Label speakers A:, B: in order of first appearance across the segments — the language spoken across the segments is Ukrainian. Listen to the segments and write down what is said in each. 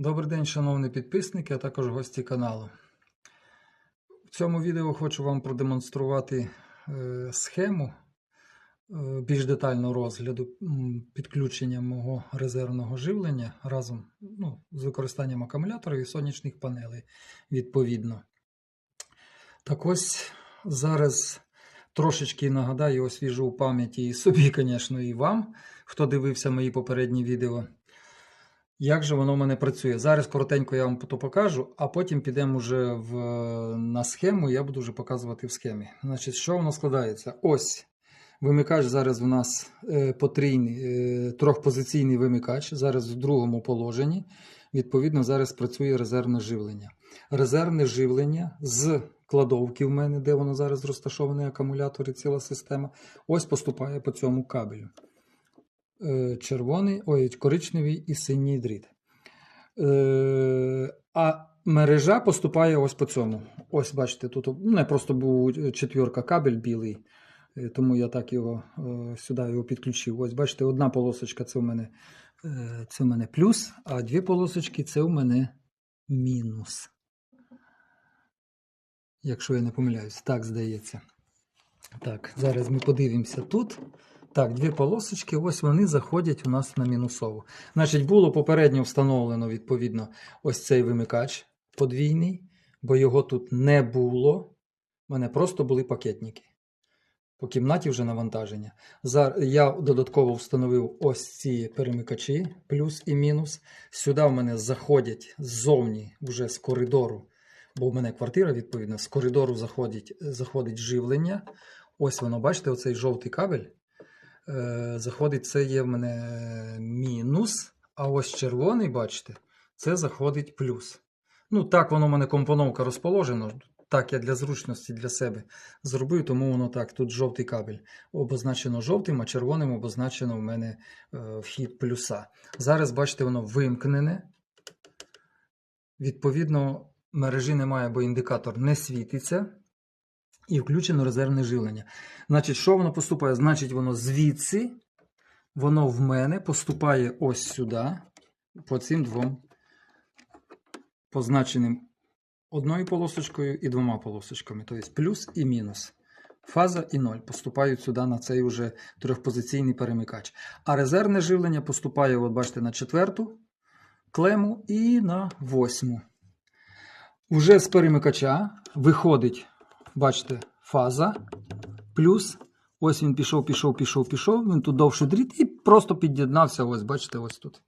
A: Добрий день, шановні підписники, а також гості каналу. В цьому відео хочу вам продемонструвати е, схему е, більш детального розгляду підключення мого резервного живлення разом ну, з використанням акумуляторів і сонячних панелей відповідно. Так ось зараз трошечки нагадаю, освіжу у пам'яті і собі, звісно, і вам, хто дивився мої попередні відео. Як же воно в мене працює? Зараз коротенько я вам то покажу, а потім підемо вже в, на схему, я буду вже показувати в схемі. Значить, що воно складається? Ось вимикач зараз у нас е, потрійний, е, трьохпозиційний вимикач, зараз в другому положенні. Відповідно, зараз працює резервне живлення. Резервне живлення з кладовки в мене, де воно зараз розташований акумулятор і ціла система, ось поступає по цьому кабелю червоний, ой, коричневий і синій дріт. Е, а мережа поступає ось по цьому. Ось, бачите, тут у мене просто був четвірка кабель білий, е, тому я так його е, сюди його підключив. Ось, бачите, одна полосочка це у мене, е, це у мене плюс, а дві полосочки це у мене мінус. Якщо я не помиляюсь, так здається. Так, зараз ми подивимося тут. Так, дві полосочки, ось вони заходять у нас на мінусову. Значить, було попередньо встановлено, відповідно, ось цей вимикач подвійний, бо його тут не було. У мене просто були пакетники. По кімнаті вже навантаження. Я додатково встановив ось ці перемикачі, плюс і мінус. Сюди в мене заходять ззовні, вже з коридору, бо в мене квартира, відповідно, з коридору заходить, заходить живлення. Ось воно, бачите, оцей жовтий кабель. Е, заходить, це є в мене мінус, а ось червоний, бачите, це заходить плюс. Ну, так воно в мене компоновка розположена. Так, я для зручності для себе зробив, тому воно так. Тут жовтий кабель обозначено жовтим, а червоним обозначено в мене е, вхід плюса. Зараз, бачите, воно вимкнене. Відповідно, мережі немає, бо індикатор не світиться. І включено резервне живлення. Значить, що воно поступає? Значить, воно звідси, воно в мене поступає ось сюди, по цим двом позначеним одною полосочкою і двома полосочками. Тобто плюс і мінус. Фаза і ноль поступають сюди на цей уже трьохпозиційний перемикач. А резервне живлення поступає, от бачите, на четверту клему і на восьму. Уже з перемикача виходить. Бачите, фаза плюс. Ось він пішов, пішов, пішов, пішов. Він тут довший дріт і просто під'єднався. Ось, бачите, ось тут.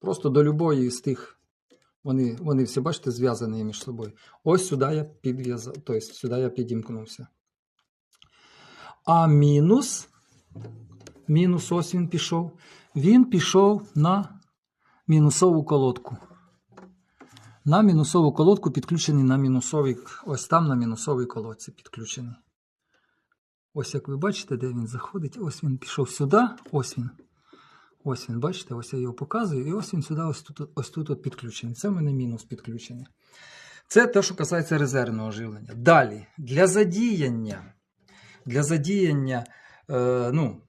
A: Просто до любої з тих. Вони вони всі, бачите, зв'язані між собою. Ось сюди я підв'язав, тобто сюди я підімкнувся. А мінус, мінус, ось він пішов. Він пішов на мінусову колодку На мінусову колодку підключений на мінусовий, ось там на мінусовій колодці підключений. Ось як ви бачите, де він заходить. Ось він пішов сюди, ось він. Ось він, бачите, ось я його показую, і ось він сюди, ось тут ось тут от підключений. Це в мене мінус підключений. Це те, що касається резервного живлення. Далі, для задіяння, для задіяння, е, ну,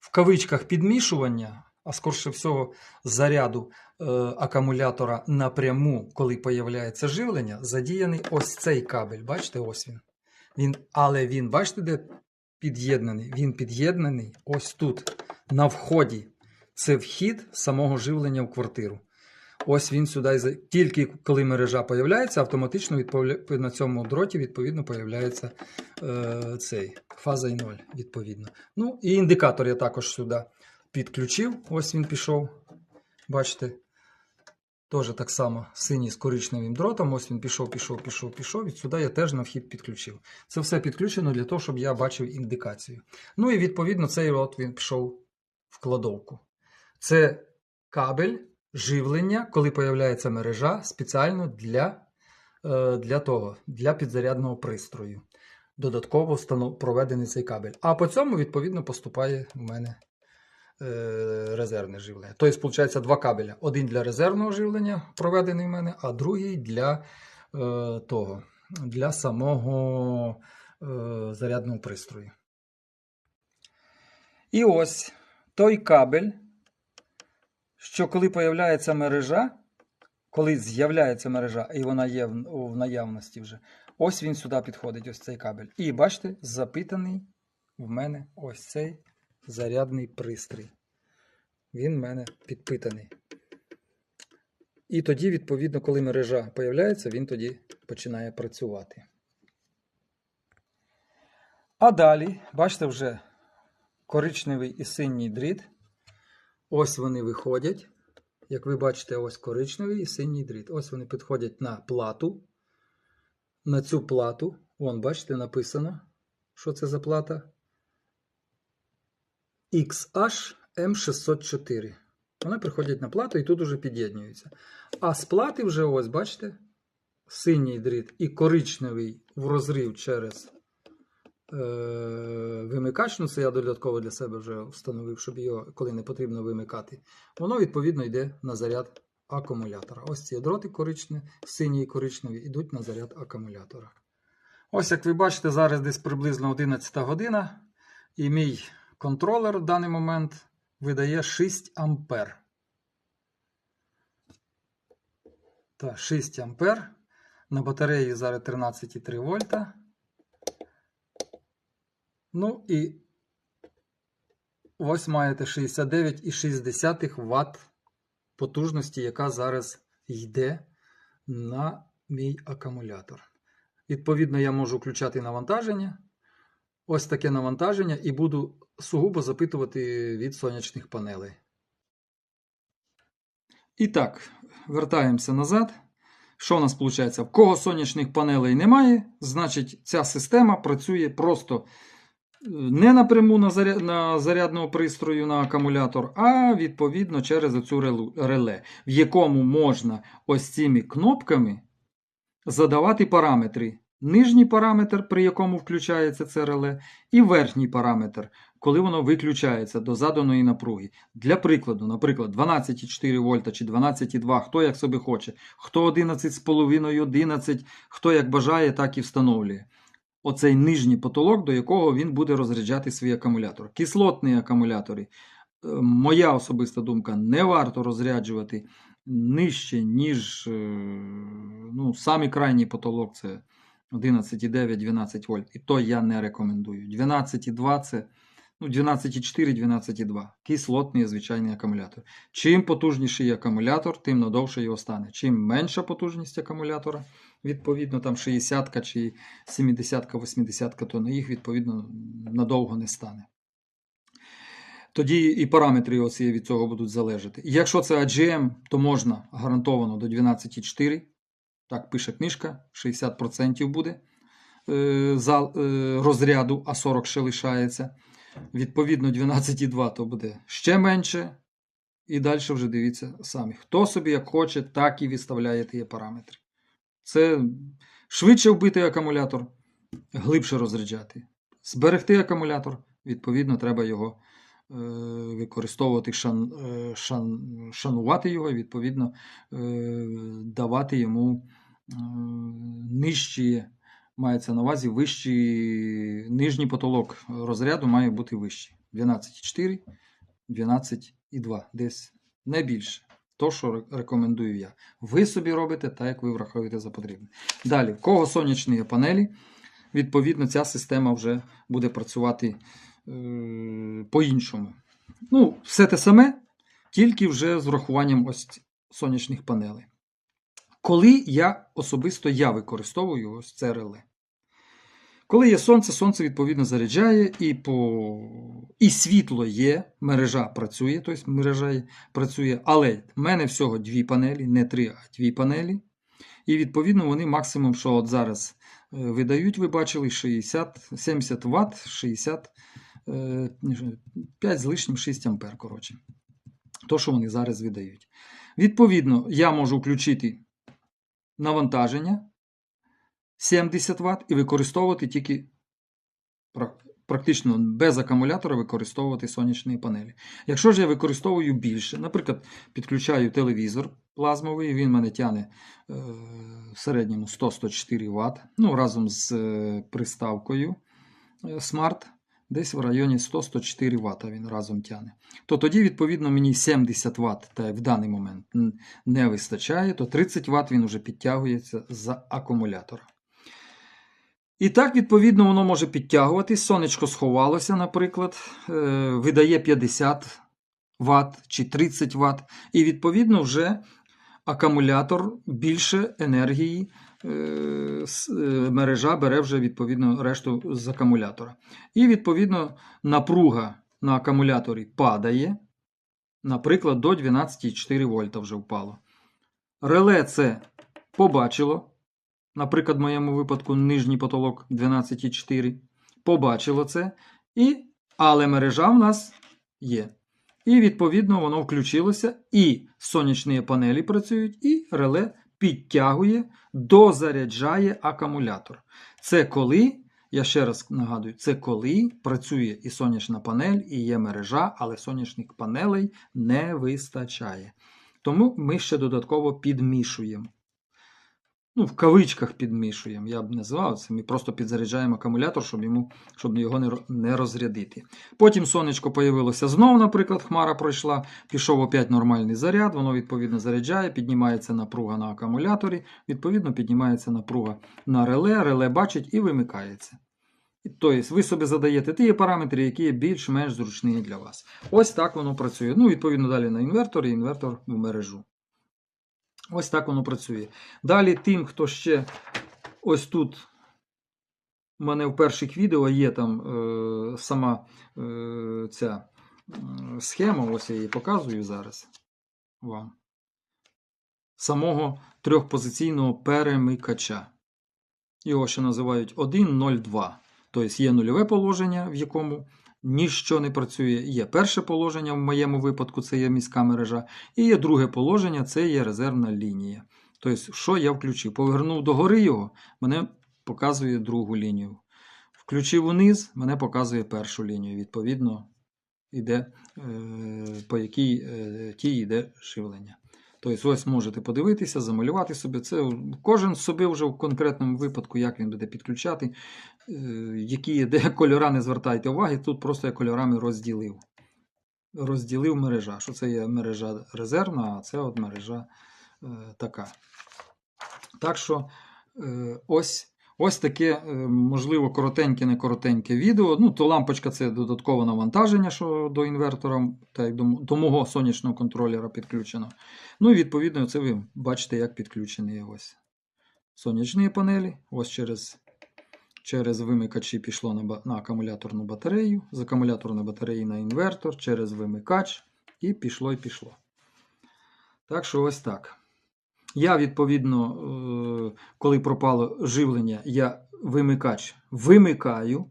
A: в кавичках підмішування а скорше всього заряду е, акумулятора напряму, коли появляється живлення, задіяний ось цей кабель. Бачите, ось він. він. Але він, бачите, де під'єднаний? Він під'єднаний ось тут, на вході. Це вхід самого живлення в квартиру. Ось він сюди. Тільки коли мережа появляється, автоматично відповідно, на цьому дроті відповідно появляється е, цей фаза і 0, відповідно. Ну і індикатор я також сюди підключив, ось він пішов. Бачите, теж так само синій з коричневим дротом. Ось він пішов, пішов, пішов, пішов. І сюди я теж на вхід підключив. Це все підключено для того, щоб я бачив індикацію. Ну і відповідно цей от він пішов в кладовку. Це кабель живлення, коли появляється мережа спеціально для е, для того, для підзарядного пристрою. Додатково проведений цей кабель. А по цьому, відповідно, поступає в мене резервне живлення. Тобто, виходить, два кабеля. Один для резервного живлення, проведений в мене, а другий для е, того, для самого е, зарядного пристрою. І ось той кабель, що коли появляється мережа, коли з'являється мережа, і вона є в наявності вже, ось він сюди підходить, ось цей кабель. І бачите, запитаний в мене ось цей зарядний пристрій. Він в мене підпитаний. І тоді, відповідно, коли мережа появляється, він тоді починає працювати. А далі, бачите, вже коричневий і синій дріт. Ось вони виходять. Як ви бачите, ось коричневий і синій дріт. Ось вони підходять на плату. На цю плату. Вон, бачите, написано, що це за плата. XH M604. Вони приходять на плату і тут уже під'єднуються. А з плати вже ось, бачите, синій дріт і коричневий в розрив через е, вимикач. Ну, це я додатково для себе вже встановив, щоб його, коли не потрібно вимикати. Воно, відповідно, йде на заряд акумулятора. Ось ці дроти коричневі, сині і коричневі йдуть на заряд акумулятора. Ось, як ви бачите, зараз десь приблизно 11 година. І мій контролер в даний момент видає 6 ампер. Та 6 ампер. На батареї зараз 13,3 вольта. Ну і ось маєте 69,6 Вт потужності, яка зараз йде на мій акумулятор. Відповідно, я можу включати навантаження. Ось таке навантаження, і буду сугубо запитувати від сонячних панелей. І так, вертаємося назад. Що у нас виходить? В кого сонячних панелей немає, значить ця система працює просто не напряму на, заряд, на зарядного пристрою на акумулятор, а відповідно через оцю реле, в якому можна ось цими кнопками задавати параметри. Нижній параметр, при якому включається це реле, і верхній параметр, коли воно виключається до заданої напруги. Для прикладу, наприклад, 12,4 вольта чи 12,2, хто як собі хоче, хто 11,5, 11, хто як бажає, так і встановлює. Оцей нижній потолок, до якого він буде розряджати свій акумулятор. Кислотні акумулятори, е, моя особиста думка, не варто розряджувати нижче, ніж е, ну, самий крайній потолок це 11,9-12 вольт. І то я не рекомендую. 12,2 це ну, 12,4, 12,2. Кислотний звичайний акумулятор. Чим потужніший акумулятор, тим надовше його стане. Чим менша потужність акумулятора, відповідно, там 60 чи 70, 80, то на їх, відповідно, надовго не стане. Тоді і параметри оці від цього будуть залежати. Якщо це AGM, то можна гарантовано до 12,4. Так, пише книжка, 60% буде е, за, е, розряду, а 40 ще лишається. Відповідно, 12,2 то буде ще менше. І далі вже дивіться самі. Хто собі як хоче, так і виставляє ті параметри. Це швидше вбити акумулятор, глибше розряджати. Зберегти акумулятор, відповідно, треба його використовувати, шан, е, шан, шанувати його і, відповідно, е, давати йому е, нижчі, мається на увазі вищий, нижній потолок розряду має бути вищий. 12,4, 12,2, десь не більше. То, що рекомендую я. Ви собі робите так, як ви враховуєте за потрібне. Далі, в кого сонячні панелі, відповідно, ця система вже буде працювати е, по-іншому. Ну, все те саме, тільки вже з врахуванням ось сонячних панелей. Коли я особисто я використовую ось це реле. Коли є сонце, сонце відповідно заряджає, і по... і світло є, мережа працює, тобто мережа працює, але в мене всього дві панелі, не три, а дві панелі. І відповідно вони максимум, що от зараз е, видають, ви бачили, 60, 70 Вт, 60, 5 з лишнім 6 ампер, коротше. То, що вони зараз видають. Відповідно, я можу включити навантаження. 70 Вт і використовувати тільки практично без акумулятора використовувати сонячні панелі. Якщо ж я використовую більше, наприклад, підключаю телевізор плазмовий, він мене тягне е, в середньому 100-104 Вт, ну, разом з е, приставкою е, Smart десь в районі 100-104 Вт він разом тягне. То тоді, відповідно, мені 70 Вт та в даний момент не вистачає, то 30 Вт він вже підтягується з акумулятора. І так, відповідно, воно може підтягуватись. Сонечко сховалося, наприклад, е, видає 50 Вт чи 30 Вт. І, відповідно, вже акумулятор більше енергії. Е, е, Мережа бере вже відповідно решту з акумулятора. І, відповідно, напруга на акумуляторі падає. Наприклад, до 12,4 вольта вже впало. Реле це побачило. Наприклад, в моєму випадку нижній потолок 12,4. Побачило це. І, але мережа в нас є. І, відповідно, воно включилося, і сонячні панелі працюють, і реле підтягує, дозаряджає акумулятор. Це коли, я ще раз нагадую, це коли працює і сонячна панель, і є мережа, але сонячних панелей не вистачає. Тому ми ще додатково підмішуємо. Ну, в кавичках підмішуємо, я б не назвав це. Ми просто підзаряджаємо акумулятор, щоб, йому, щоб його не, не розрядити. Потім сонечко появилося знову, наприклад, хмара пройшла, пішов опять нормальний заряд, воно відповідно заряджає, піднімається напруга на акумуляторі, відповідно піднімається напруга на реле, реле бачить і вимикається. Тобто ви собі задаєте ті параметри, які є більш-менш зручні для вас. Ось так воно працює. Ну, відповідно, далі на інвертор і інвертор в мережу. Ось так воно працює. Далі тим, хто ще ось тут. У мене в перших відео є там е, сама е, ця е, схема, ось я її показую зараз вам. Самого трьохпозиційного перемикача. Його ще називають 1.02. Тобто є нульове положення, в якому ніщо не працює. Є перше положення, в моєму випадку це є міська мережа, і є друге положення це є резервна лінія. Тобто, що я включив? Повернув догори його, мене показує другу лінію. Включив униз, мене показує першу лінію. Відповідно, йде, е, по якій е, тій йде живлення. Тобто, ось можете подивитися, замалювати собі. Це кожен собі вже в конкретному випадку, як він буде підключати, е, які де кольора не звертайте уваги. Тут просто я кольорами розділив. Розділив мережа. Що це є мережа резервна, а це от мережа е, така. Так що е, ось. Ось таке, е, можливо, коротеньке, не коротеньке відео. Ну, то лампочка це додаткове навантаження, що до інвертора, та до, мого сонячного контролера підключено. Ну і відповідно, це ви бачите, як підключені ось сонячні панелі. Ось через, через вимикачі пішло на, на акумуляторну батарею, з акумуляторної батареї на інвертор, через вимикач, і пішло і пішло. Так що ось так. Я, відповідно, е, коли пропало живлення, я вимикач вимикаю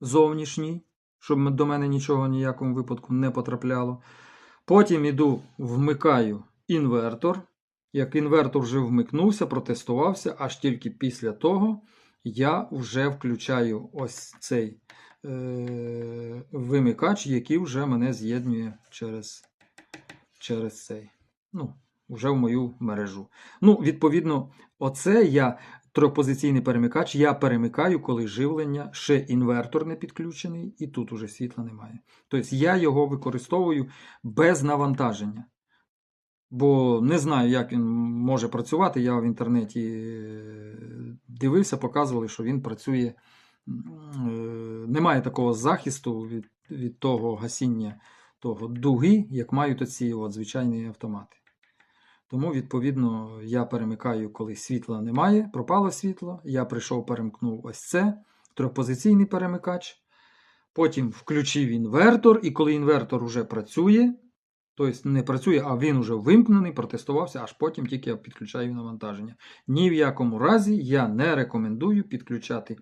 A: зовнішній, щоб до мене нічого ніякому випадку не потрапляло. Потім іду, вмикаю інвертор. Як інвертор вже вмикнувся, протестувався, аж тільки після того я вже включаю ось цей е- вимикач, який вже мене з'єднує через, через цей. Ну, вже в мою мережу. Ну, відповідно, оце я трьохпозиційний перемикач. Я перемикаю, коли живлення ще інвертор не підключений, і тут уже світла немає. Тобто я його використовую без навантаження. Бо не знаю, як він може працювати. Я в інтернеті е, дивився, показували, що він працює. е, Немає такого захисту від, від того гасіння того дуги, як мають оці от звичайні автомати. Тому, відповідно, я перемикаю, коли світла немає, пропало світло. Я прийшов, перемкнув ось це, трьохпозиційний перемикач. Потім включив інвертор, і коли інвертор вже працює, тобто не працює, а він вже вимкнений, протестувався, аж потім тільки я підключаю навантаження. Ні в якому разі я не рекомендую підключати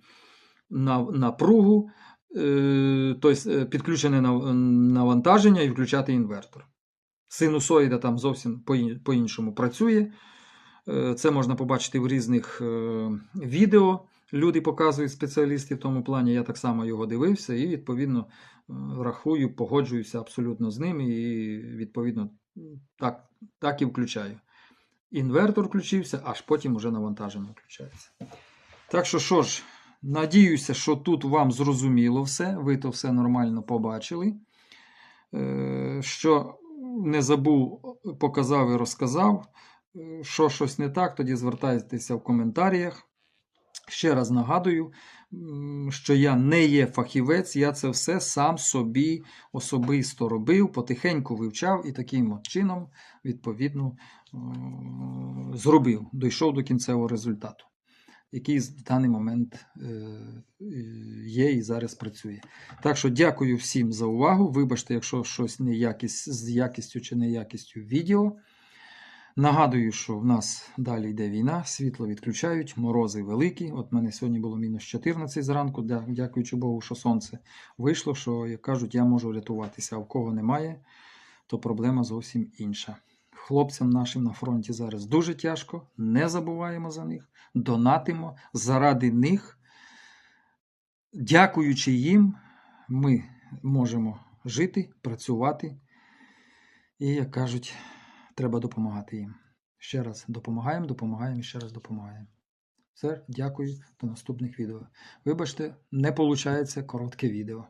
A: напругу, е, тобто е, підключене навантаження і включати інвертор. Синусоїда там зовсім по- по-іншому працює. Е, Це можна побачити в різних е, відео. Люди показують спеціалісти в тому плані. Я так само його дивився і, відповідно, е, рахую, погоджуюся абсолютно з ним і, відповідно, так, так і включаю. Інвертор включився, аж потім уже навантаження включається. Так що, що ж, Надіюся, що тут вам зрозуміло все, ви то все нормально побачили. Що не забув, показав і розказав. Е, Що щось не так, тоді звертайтеся в коментарях. Ще раз нагадую, що я не є фахівець, я це все сам собі особисто робив, потихеньку вивчав і таким чином, відповідно, е, зробив, дійшов до кінцевого результату, який в даний момент е, є і зараз працює. Так що дякую всім за увагу. Вибачте, якщо щось не якість, з якістю чи неякістю відео. Нагадую, що в нас далі йде війна, світло відключають, морози великі. От мене сьогодні було мінус 14 зранку, дякуючи Богу, що сонце вийшло, що, як кажуть, я можу рятуватися, а в кого немає, то проблема зовсім інша. Хлопцям нашим на фронті зараз дуже тяжко, не забуваємо за них, донатимо заради них. Дякуючи їм, ми можемо жити, працювати. І, як кажуть, треба допомагати їм. Ще раз допомагаємо, допомагаємо і ще раз допомагаємо. Все, дякую, до наступних відео. Вибачте, не виходить коротке відео.